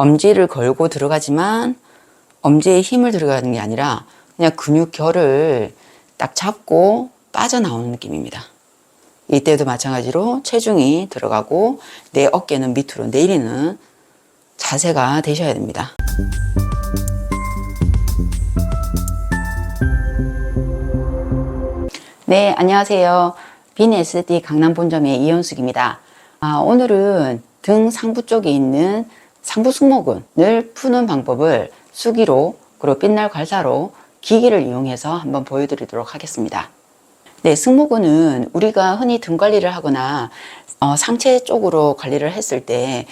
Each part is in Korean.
엄지를 걸고 들어가지만 엄지에 힘을 들어가는 게 아니라 그냥 근육 결을 딱 잡고 빠져나오는 느낌입니다. 이때도 마찬가지로 체중이 들어가고 내 어깨는 밑으로 내리는 자세가 되셔야 됩니다. 네, 안녕하세요. 빈 SD 강남 본점의 이현숙입니다. 아, 오늘은 등 상부 쪽에 있는 상부 승모근 을 푸는 방법을 수기로 그리고 빛날 괄사로 기기를 이용해서 한번 보여드리도록 하겠습니다. 네, 승모근은 우리가 흔히 등 관리를 하거나 어, 상체 쪽으로 관리를 했을 때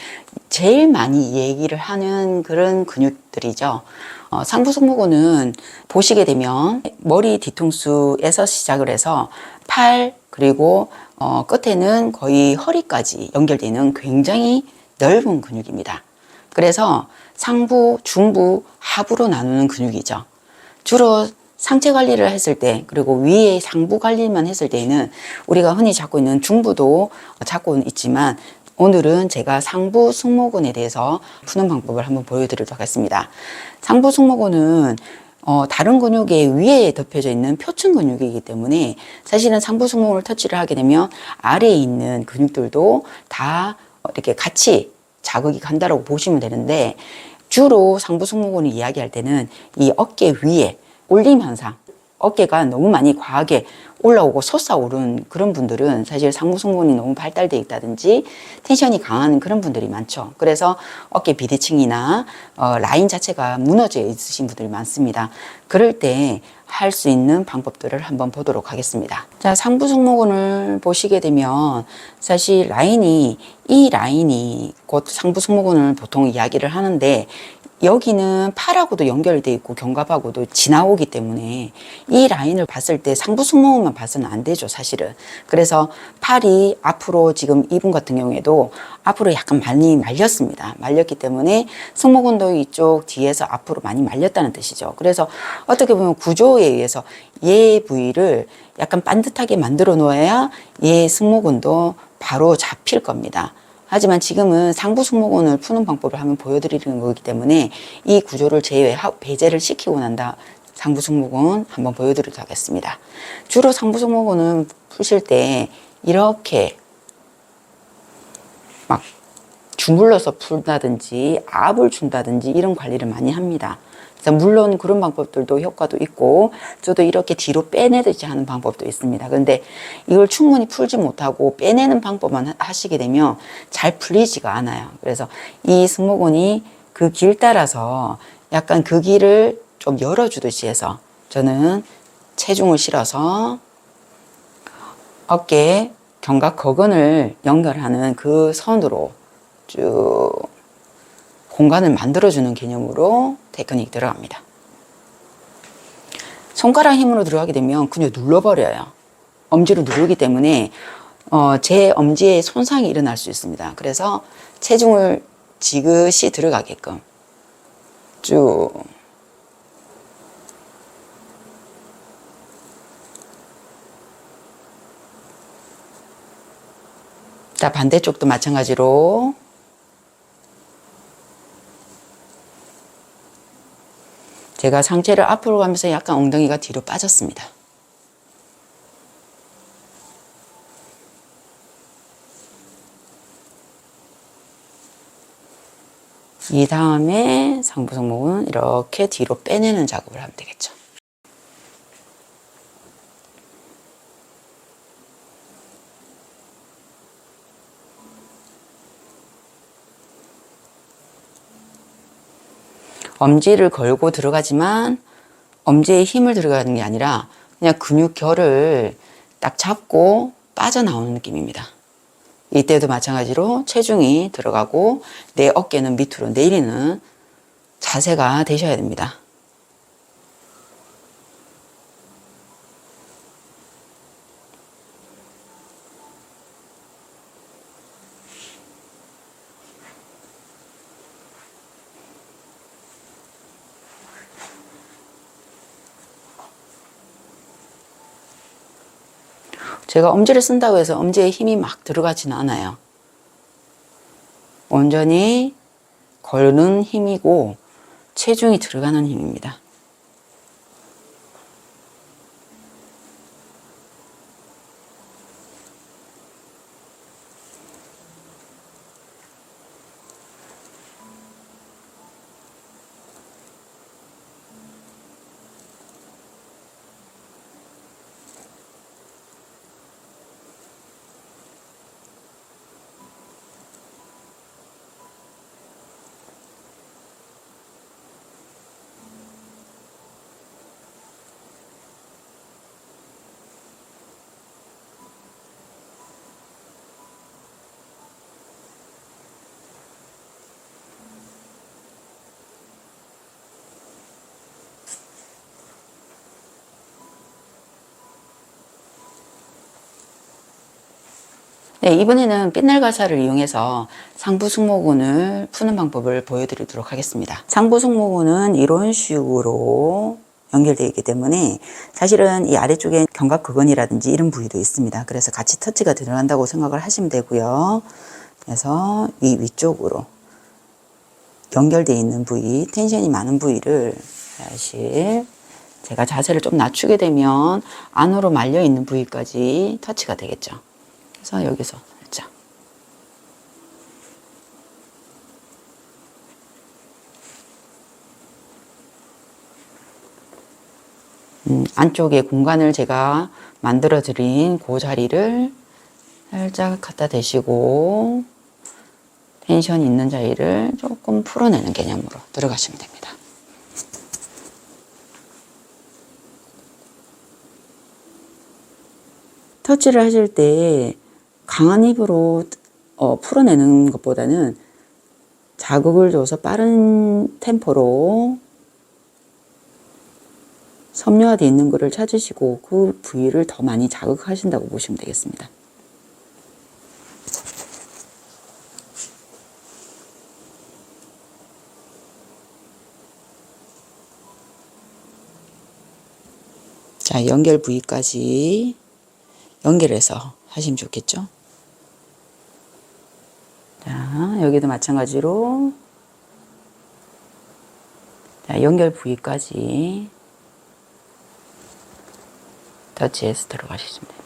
제일 많이 얘기를 하는 그런 근육들이죠. 어, 상부 승모근은 보시게 되면 머리 뒤통수에서 시작을 해서 팔 그리고 어, 끝에는 거의 허리까지 연결되는 굉장히 넓은 근육입니다. 그래서 상부, 중부, 하부로 나누는 근육이죠. 주로 상체 관리를 했을 때 그리고 위에 상부 관리만 했을 때에는 우리가 흔히 잡고 있는 중부도 잡고 있지만 오늘은 제가 상부 승모근에 대해서 푸는 방법을 한번 보여드리도록 하겠습니다. 상부 승모근은 어, 다른 근육의 위에 덮여져 있는 표층 근육이기 때문에 사실은 상부 승모근을 터치를 하게 되면 아래에 있는 근육들도 다 이렇게 같이 자극이 간다라고 보시면 되는데 주로 상부 승모근을 이야기할 때는 이 어깨 위에 올림 현상, 어깨가 너무 많이 과하게 올라오고 솟아오른 그런 분들은 사실 상부 승모근이 너무 발달돼 있다든지 텐션이 강한 그런 분들이 많죠. 그래서 어깨 비대칭이나 어, 라인 자체가 무너져 있으신 분들이 많습니다. 그럴 때 할 수 있는 방법들을 한번 보도록 하겠습니다. 자, 상부 승모근을 보시게 되면 사실 라인이 이 라인이 곧 상부 승모근을 보통 이야기를 하는데 여기는 팔하고도 연결돼 있고 견갑하고도 지나오기 때문에 이 라인을 봤을 때 상부 승모근만 봐서는 안 되죠, 사실은. 그래서 팔이 앞으로 지금 이분 같은 경우에도 앞으로 약간 많이 말렸습니다. 말렸기 때문에 승모근도 이쪽 뒤에서 앞으로 많이 말렸다는 뜻이죠. 그래서 어떻게 보면 구조에 의해서 얘 부위를 약간 반듯하게 만들어 놓아야 얘 승모근도 바로 잡힐 겁니다. 하지만 지금은 상부 승모근을 푸는 방법을 한번 보여드리는 거기 때문에 이 구조를 제외하고 배제를 시키고 난 다 상부 승모근 한번 보여드리도록 하겠습니다. 주로 상부 승모근은 푸실 때 이렇게 막 주물러서 푼다든지 압을 준다든지 이런 관리를 많이 합니다. 그래서 물론 그런 방법들도 효과도 있고 저도 이렇게 뒤로 빼내듯이 하는 방법도 있습니다. 근데 이걸 충분히 풀지 못하고 빼내는 방법만 하시게 되면 잘 풀리지가 않아요. 그래서 이 승모근이 그 길 따라서 약간 그 길을 좀 열어주듯이 해서 저는 체중을 실어서 어깨 견갑 거근을 연결하는 그 선으로 쭉 공간을 만들어주는 개념으로 테크닉 들어갑니다. 손가락 힘으로 들어가게 되면 그냥 눌러버려요. 엄지로 누르기 때문에 어, 제 엄지에 손상이 일어날 수 있습니다. 그래서 체중을 지그시 들어가게끔 쭉 자, 반대쪽도 마찬가지로 제가 상체를 앞으로 가면서 약간 엉덩이가 뒤로 빠졌습니다. 이 다음에 상부 승모근 이렇게 뒤로 빼내는 작업을 하면 되겠죠. 엄지를 걸고 들어가지만 엄지에 힘을 들어가는 게 아니라 그냥 근육 결을 딱 잡고 빠져나오는 느낌입니다. 이때도 마찬가지로 체중이 들어가고 내 어깨는 밑으로 내리는 자세가 되셔야 됩니다. 제가 엄지를 쓴다고 해서 엄지에 힘이 막 들어가지는 않아요. 온전히 거는 힘이고 체중이 들어가는 힘입니다. 네, 이번에는 빛날 가사를 이용해서 상부 승모근을 푸는 방법을 보여드리도록 하겠습니다. 상부 승모근은 이런 식으로 연결되어 있기 때문에 사실은 이 아래쪽에 견갑근이라든지 이런 부위도 있습니다. 그래서 같이 터치가 들어간다고 생각을 하시면 되고요. 그래서 이 위쪽으로 연결되어 있는 부위, 텐션이 많은 부위를 사실 제가 자세를 좀 낮추게 되면 안으로 말려 있는 부위까지 터치가 되겠죠. 그래서 여기서 살짝 음, 안쪽에 공간을 제가 만들어 드린 그 자리를 살짝 갖다 대시고 텐션 있는 자리를 조금 풀어내는 개념으로 들어가시면 됩니다. 터치를 하실 때 강한 힘으로 어, 풀어내는 것보다는 자극을 줘서 빠른 템포로 섬유화되어 있는 것을 찾으시고 그 부위를 더 많이 자극하신다고 보시면 되겠습니다. 자, 연결 부위까지 연결해서 하시면 좋겠죠? 자, 여기도 마찬가지로 자, 연결 부위까지 터치해서 들어가시면 돼요.